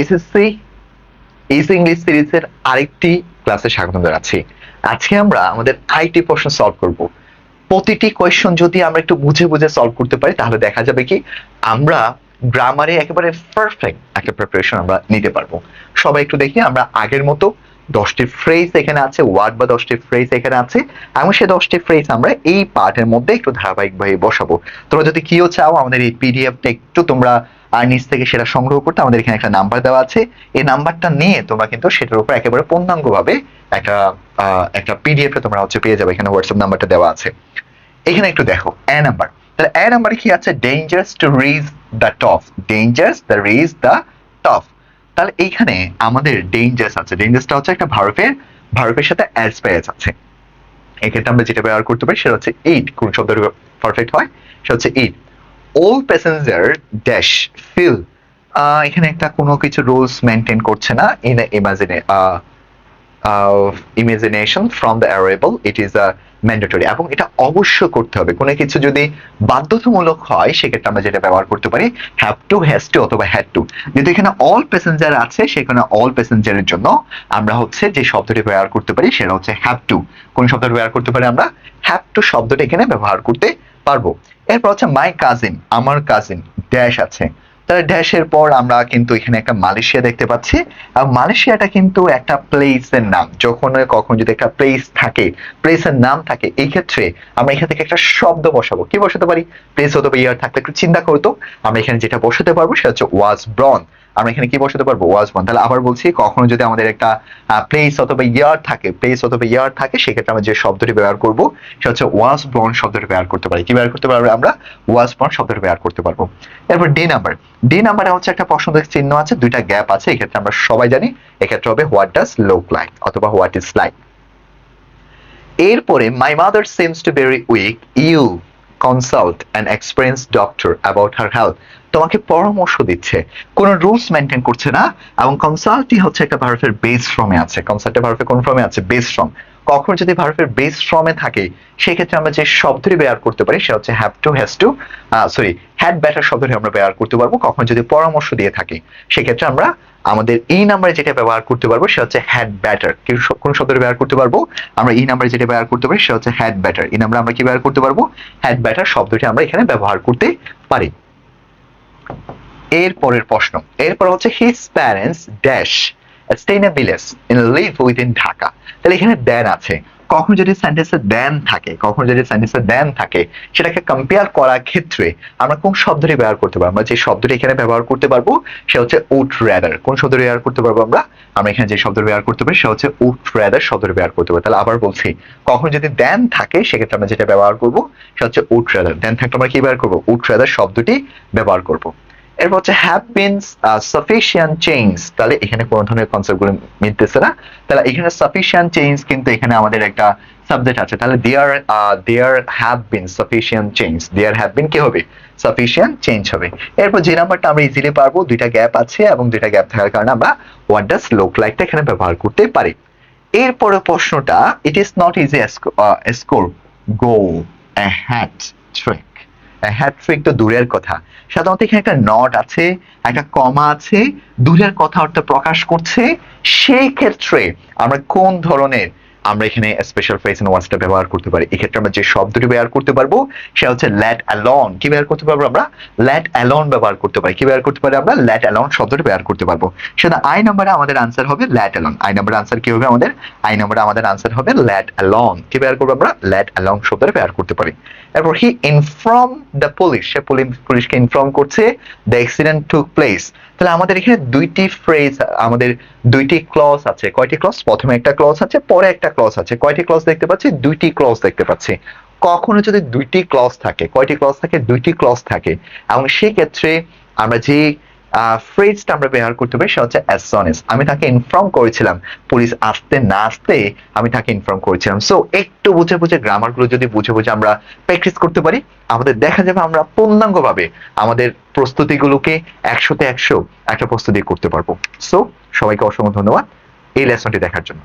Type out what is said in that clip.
SSC ইস English সিরিজের আরেকটি ক্লাসে স্বাগত জানাচ্ছি। আজকে আমরা আমাদের আইটি প্রশ্ন সলভ করব। প্রতিটি কোয়েশ্চন যদি আমরা একটু বুঝে বুঝে সলভ করতে পারি, তাহলে দেখা যাবে কি, আমরা গ্রামারে একেবারে পারফেক্ট একটা প্রিপারেশন আমরা নিতে পারব। সবাই একটু দেখি, আমরা আগের মতো দশটি ফ্রেজ এখানে আছে ওয়ার্ড বা দশটি ফ্রেজ এখানে আছে, এবং সেই দশটি ফ্রেজ আমরা এই পার্টের মধ্যে একটু ধারাবাহিকভাবে বসাবো। তোমরা যদি কিও চাও, আমাদের এই পিডিএফটা একটু তোমরা আর নিচ থেকে সেটা সংগ্রহ করতে, আমাদের এখানে একটা নাম্বার দেওয়া আছে। এই নাম্বারটা নিয়ে তোমরা কিন্তু সেটার উপর একেবারে পূর্ণাঙ্গ ভাবে একটা একটা পিডিএফ তোমরা হচ্ছে পেয়ে যাবে, এখানে হোয়াটসঅ্যাপ নাম্বারটা দেওয়া আছে। এখানে একটু দেখো এ নাম্বার তাহলে এ নাম্বারে কি আছে? Dangerous to reach the top dangerous the reach the top তাহলে এইখানে আমাদের ডেঞ্জার্স আছে। ডেঞ্জার্সটা হচ্ছে একটা ভারতের ভারতের সাথে অ্যাজ আছে। এক্ষেত্রে আমরা যেটা ব্যবহার করতে পারি সেটা হচ্ছে ইট কোন শব্দের পারফেক্ট হয়? সেটা হচ্ছে it all passenger dash fill এখানে একটা কোনো কিছু রুলস মেনটেন করছে না in a ইমাজিনে imagination from the arable it is a mandatory এবং এটা অবশ্য করতে হবে। কোনো কিছু যদি বাধ্যতামূলক হয়, সেক্ষেত্রে আমরা যেটা ব্যবহার করতে পারি হ্যাভ টু হ্যাজ টু অথবা হ্যাড টু যদি এখানে অল প্যাসেঞ্জার আছে, সেখানে অল প্যাসেঞ্জারের জন্য আমরা হচ্ছে যে শব্দটি ব্যবহার করতে পারি, সেটা হচ্ছে হ্যাভ টু কোন শব্দটি ব্যবহার করতে পারি আমরা? হ্যাভ টু শব্দটি এখানে ব্যবহার করতে পারব। এরপর হচ্ছে মাই কাজিন আমার কাজিন ড্যাশ আছে। তাহলে ড্যাশের পর আমরা কিন্তু এখানে একটা মালয়েশিয়া দেখতে পাচ্ছি। আর মালয়েশিয়াটা কিন্তু একটা প্লেসের নাম। যখন কখন যদি একটা প্লেস থাকে প্লেসের নাম থাকে, এই ক্ষেত্রে আমরা এখান থেকে একটা শব্দ বসাবো। কি বসাতে পারি? প্লেস অথবা ইয়ার থাকলে একটু চিন্তা করতো। আমরা এখানে যেটা বসাতে পারব সেটা হচ্ছে ওয়াজ ব্রন আমরা এখানে কি বসাতে পারব? ওয়াজ বন তাহলে আবার বলছি, কখনো যদি আমাদের একটা প্লেস অথবা ইয়ার থাকে প্লেস অথবা ইয়ার থাকে, সেক্ষেত্রে আমরা যে শব্দটি ব্যবহার করব, সেটা হচ্ছে ওয়াজ ব্রন শব্দটি ব্যবহার করতে পারি। কি ব্যবহার করতে পারব আমরা? ওয়াজ ব্রন শব্দটি ব্যবহার করতে পারব। এরপর ডি নাম্বার ডি নাম্বারে হচ্ছে একটা প্রশ্নবোধক চিহ্ন আছে, দুইটা গ্যাপ আছে, এক্ষেত্রে আমরা সবাই জানি, এক্ষেত্রে হবে হোয়াট ডাজ লোক লাইক অথবা হোয়াট ইজ লাইক এরপরে my mother seems to very weak you consult an experience doctor about her health তোমাকে পরামর্শ দিচ্ছে। কোন রুলস মেনটেন করছে না, এবং কনসাল্টই হচ্ছে একটা ভারতের বেস ফর্মে আছে। কনসাল্টে ভারতের কোন ফর্মে আছে? বেস ফর্ম কখন যদি ভারতের বেস ফর্মে থাকে, সেক্ষেত্রে আমরা যে শব্দটি ব্যবহার করতে পারি, সেটা হচ্ছে have to has to sorry had better শব্দটি আমরা ব্যবহার করতে পারব। কখন যদি পরামর্শ দিয়ে থাকে, সেক্ষেত্রে আমরা আমাদের এই নাম্বারে যেটা ব্যবহার করতে পারব, সেটা হচ্ছে হ্যাড ব্যাটার কোন শব্দটি ব্যবহার করতে পারব? আমরা এই নাম্বারে যেটা ব্যবহার করতে পারি, সেটা হচ্ছে হ্যাড ব্যাটার এই নাম্বারে আমরা কি ব্যবহার করতে পারব? হ্যাড ব্যাটার শব্দটি আমরা এখানে ব্যবহার করতে পারি। এর পরের প্রশ্ন। এরপর হচ্ছে his parents dash stay in a village in live Dhaka তাহলে এখানে দেন আছে। কখন যদি সেন্টেন্সে দেন থাকে, কখন যদি সেন্টেন্সে দেন থাকে, সেটাকে কম্পেয়ার করার ক্ষেত্রে আমরা কোন শব্দটি ব্যবহার করতে পারব? আমরা যে শব্দটি এখানে ব্যবহার করতে পারব সেটা হচ্ছে উড র্যাদার কোন শব্দটি ব্যবহার করতে পারব আমরা? আমরা এখানে যে শব্দ ব্যবহার করতে পারি সেটা হচ্ছে উড র্যাদার শব্দটি ব্যবহার করতে পারি তাহলে আবার বলছি, কখন যদি দেন থাকে, সেক্ষেত্রে আমরা যেটা ব্যবহার করব সেটা হচ্ছে উড র্যাদার দেন থাকলে আমরা কি ব্যবহার করব? উড র্যাদার শব্দটি ব্যবহার করব। এরপর হচ্ছে হ্যাভ বিন সাফিসিয়েন্ট চেঞ্জ তাহলে এখানে কোনো ধরনের না। তাহলে এখানে চেঞ্জ কিন্তু এখানে আমাদের একটা সাবজেক্ট আছে। তাহলে there there have been change there have been কি হবে? চেঞ্জ হবে। এরপর যে নাম্বারটা আমরা ইজিলি পারব, দুইটা গ্যাপ আছে এবং দুইটা গ্যাপ থাকার কারণে আমরা হোয়াট ডাজ লোক লাইকটা এখানে ব্যবহার করতে পারি। এরপরে প্রশ্নটা it is not easy score go hat trick hattrick তো দূরের কথা। সাধারণত এখানে একটা নট আছে, একটা কমা আছে, দূরের কথা অর্থাৎ প্রকাশ করছে। সেই ক্ষেত্রে আমরা কোন ধরনের আমরা এখানে স্পেশাল ফ্রেজ এন্ড ওয়ার্ডসটা ব্যবহার করতে পারি। এক্ষেত্রে আমরা যে শব্দটি ব্যবহার করতে পারব, সেটা হচ্ছে ল্যাট অ্যালন কি ব্যবহার করতে পারব আমরা? ল্যাট অ্যালন ব্যবহার করতে পারি। কি ব্যবহার করতে পারি আমরা? ল্যাট অ্যালন শব্দটি ব্যবহার করতে পারব। সেটা আই নাম্বারে আমাদের আনসার হবে ল্যাট অ্যালন আই নাম্বারে আনসার কি হবে আমাদের? আই নাম্বারে আমাদের আনসার হবে ল্যাট অ্যালন কি ব্যবহার করব আমরা? ল্যাট অ্যালন শব্দটি ব্যবহার করতে পারি। এরপর হি ইনফর্ম দ্য পুলিশ সে পুলিশ পুলিশকে ইনফর্ম করছে দ্য অ্যাক্সিডেন্ট টুক প্লেস তাহলে আমাদের এখানে দুইটি ফ্রেজ আমাদের দুইটি ক্লস আছে। কয়টি ক্লস প্রথমে একটা ক্লস আছে, পরে একটা ক্লস আছে। কয়টি ক্লজ দেখতে পাচ্ছি? দুইটি ক্লজ দেখতে পাচ্ছি। কখনো যদি দুইটি ক্লস থাকে, কয়টি ক্লস থাকে? দুইটি ক্লজ থাকে। এবং সেক্ষেত্রে আমরা যে ফ্রেজটা আমরা ব্যবহার করতে পারি, সেটা হচ্ছে আমি তাকে ইনফর্ম করেছিলাম পুলিশ আসতে না আসতে আমি তাকে ইনফর্ম করেছিলাম। সো একটু বুঝে বুঝে গ্রামারগুলো যদি বুঝে বুঝে আমরা প্র্যাকটিস করতে পারি, আমাদের দেখা যাবে আমরা পূর্ণাঙ্গভাবে আমাদের প্রস্তুতিগুলোকে একশোতে একশো একটা প্রস্তুতি করতে পারব। সো সবাইকে অসংখ্য ধন্যবাদ এই লেসনটি দেখার জন্য।